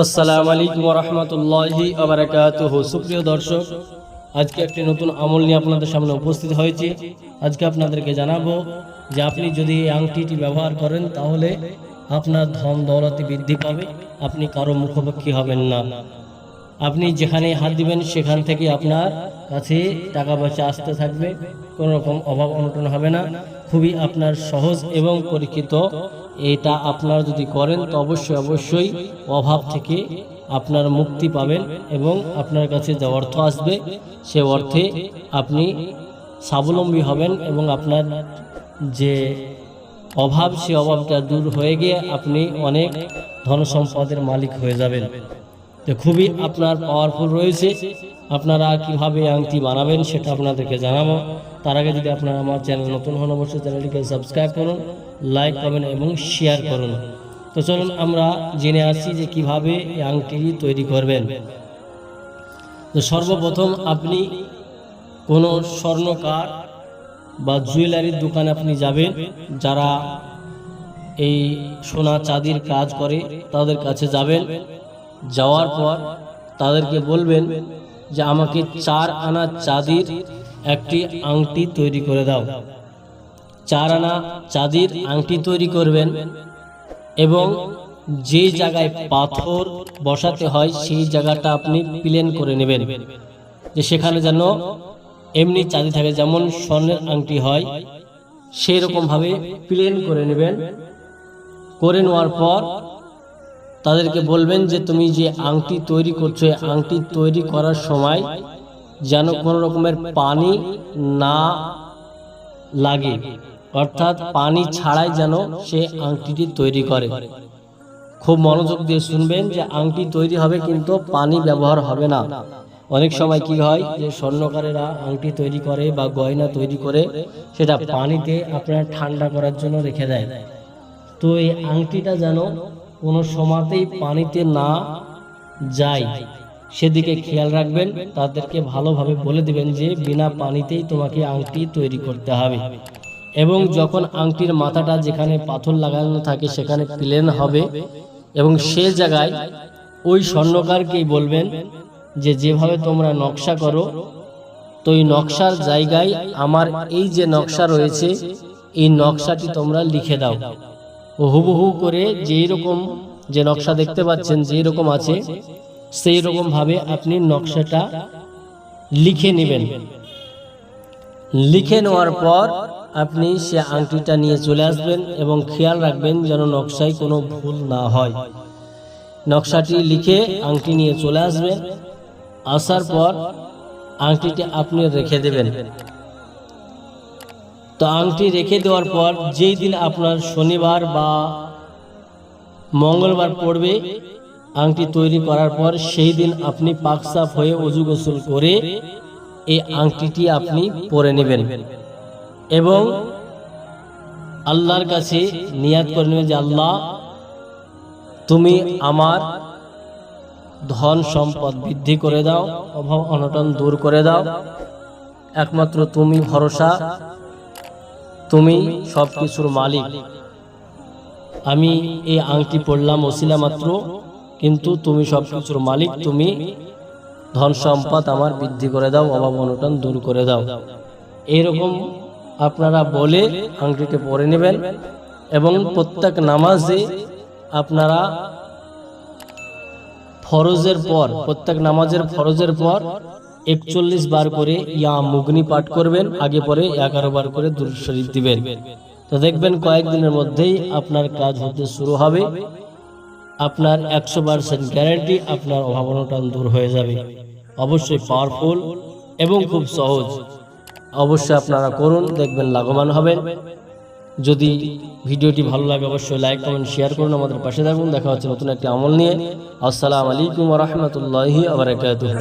আসসালামু আলাইকুম রহমতুল্লাহি আবরাকাতুহ সুপ্রিয় দর্শক, আজকে একটি নতুন আমল নিয়ে আপনাদের সামনে উপস্থিত হয়েছি। আজকে আপনাদেরকে জানাব যে আপনি যদি এই আংটিটি ব্যবহার করেন, তাহলে আপনার ধন দৌলতি বৃদ্ধি পাবে। আপনি কারও মুখোমুখি হবেন না। আপনি যেখানে হাত দিবেন, সেখান থেকে আপনার কাছে টাকা পয়সা আসতে থাকবে। কোনো রকম অভাব অনটন হবে না। খুবই আপনার সহজ এবং পরীক্ষিত। এটা আপনার যদি করেন, তো অবশ্যই অবশ্যই অভাব থেকে আপনার মুক্তি পাবেন এবং আপনার কাছে যে অর্থ আসবে, সে অর্থে আপনি স্বাবলম্বী হবেন এবং আপনার যে অভাব, সে অভাবটা দূর হয়ে গিয়ে আপনি অনেক ধন সম্পদের মালিক হয়ে যাবেন। তো খুবই আপনার পাওয়ারফুল রয়েছে। আপনারা কীভাবে আংটি বানাবেন সেটা আপনাদেরকে জানাব। তার আগে যদি আপনারা আমার চ্যানেল নতুন হন, অবশ্যই চ্যানেলটিকে সাবস্ক্রাইব করুন লাইক করবেন এবং শেয়ার করুন। তো চলুন আমরা জেনে আসি যে কীভাবে এই আংটি তৈরি করবেন। তো সর্বপ্রথম আপনি কোনো স্বর্ণকার বা জুয়েলারির দোকানে আপনি যাবেন, যারা এই সোনা চাঁদির কাজ করে, তাদের কাছে যাবেন। যাওয়ার পর তাদেরকে বলবেন যে, আমাকে চার আনা চাঁদির একটি আংটি তৈরি করে দাও। চার আনা চাঁদির আংটি তৈরি করবেন এবং যে জায়গায় পাথর বসাতে হয় সেই জায়গাটা আপনি প্লেন করে নেবেন, যে সেখানে যেন এমনি চাঁদি থাকে, যেমন স্বর্ণের আংটি হয় সেই রকমভাবে প্লেন করে নেবেন। করে নেওয়ার পর তাদেরকে বলবেন যে, তুমি যে আংটি তৈরি করছ, এই আংটি তৈরি করার সময় যেন কোনো রকমের পানি না লাগে। অর্থাৎ পানি ছাড়াই যেন সে আংটিটি তৈরি করে। খুব মনোযোগ দিয়ে শুনবেন যে, আংটি তৈরি হবে কিন্তু পানি ব্যবহার হবে না। অনেক সময় কি হয় যে, স্বর্ণকারেরা আংটি তৈরি করে বা গয়না তৈরি করে, সেটা পানিতে আপনার ঠান্ডা করার জন্য রেখে দেয়। তো এই আংটিটা যেন কোনো সময়তেই পানিতে না যায়। সেদিকে খেয়াল রাখবেন, তাদেরকে ভালোভাবে বলে দিবেন যে বিনা পানিতেই তোমাকে আংটি তৈরি করতে হবে। এবং যখন আংটির মাথাটা যেখানে পাথর লাগানো থাকে সেখানে প্লেন হবে, এবং সে জায়গায় ওই স্বর্ণকারকেই বলবেন যে, যেভাবে তোমরা নকশা করো তো এই নকশার জায়গায় আমার এই যে নকশা রয়েছে, এই নকশাটি তোমরা লিখে দাও। হুবহু করে যেই রকম যে নকশা দেখতে পাচ্ছেন, যেই রকম আছে, সেই রকম ভাবে আপনি নকশাটা লিখে নেবেন। লিখে নেওয়ার পর আপনি সে আংটিটা নিয়ে চলে আসবেন এবং খেয়াল রাখবেন যেন নকশায় কোনো ভুল না হয়। নকশাটি লিখে আংটি নিয়ে চলে আসবেন। আসার পর আংটিটি আপনি রেখে দেবেন। তো আংটি রেখে দেওয়ার পর যেই দিন আপনার শনিবার বা মঙ্গলবার পড়বে, আংটি তৈরি করার পর সেই দিন আপনি পাকসাফ হয়ে অজু গোসল করে এই আংটিটি আপনি পরে নেবেন এবং আল্লাহর কাছে নিয়াত করে নেবেন যে, আল্লাহ, তুমি আমার ধন সম্পদ বৃদ্ধি করে দাও, অভাব অনটন দূর করে দাও। একমাত্র তুমি ভরসা তুমি সব কিছুর মালিক। আমি এই আংটি পড়লাম ওসিলা মাত্র, কিন্তু তুমি সব কিছুর মালিক, তুমি ধন সম্পদ আমার বৃদ্ধি করে দাও, অভাব অনটন দূর করে দাও। এইরকম আপনারা বলে আংটিতে পরে নেবেন এবং প্রত্যেক নামাজে আপনারা ফরজের পর, প্রত্যেক নামাজের ফরজের পর একচল্লিশ বার করে ইয়া মুগ্নি পাঠ করবেন, আগে পরে এগারো বার করে দুরুদ শরীফ দিবেন। তো দেখবেন কয়েকদিনের মধ্যেই আপনার কাজ হতে শুরু হবে। আপনার একশো পার্সেন্ট গ্যারান্টি আপনার অভাব অনটন দূর হয়ে যাবে। অবশ্যই পাওয়ারফুল এবং খুব সহজ। অবশ্যই আপনারা করুন, দেখবেন লাভবান হবেন যদি ভিডিওটি ভালো লাগে, অবশ্যই লাইক, কমেন্ট, শেয়ার করুন। আমাদের পাশে থাকুন। দেখা হচ্ছে নতুন একটি আমল নিয়ে। আসসালামু আলাইকুম রহমতুল্লাহি আবরাকাতুহ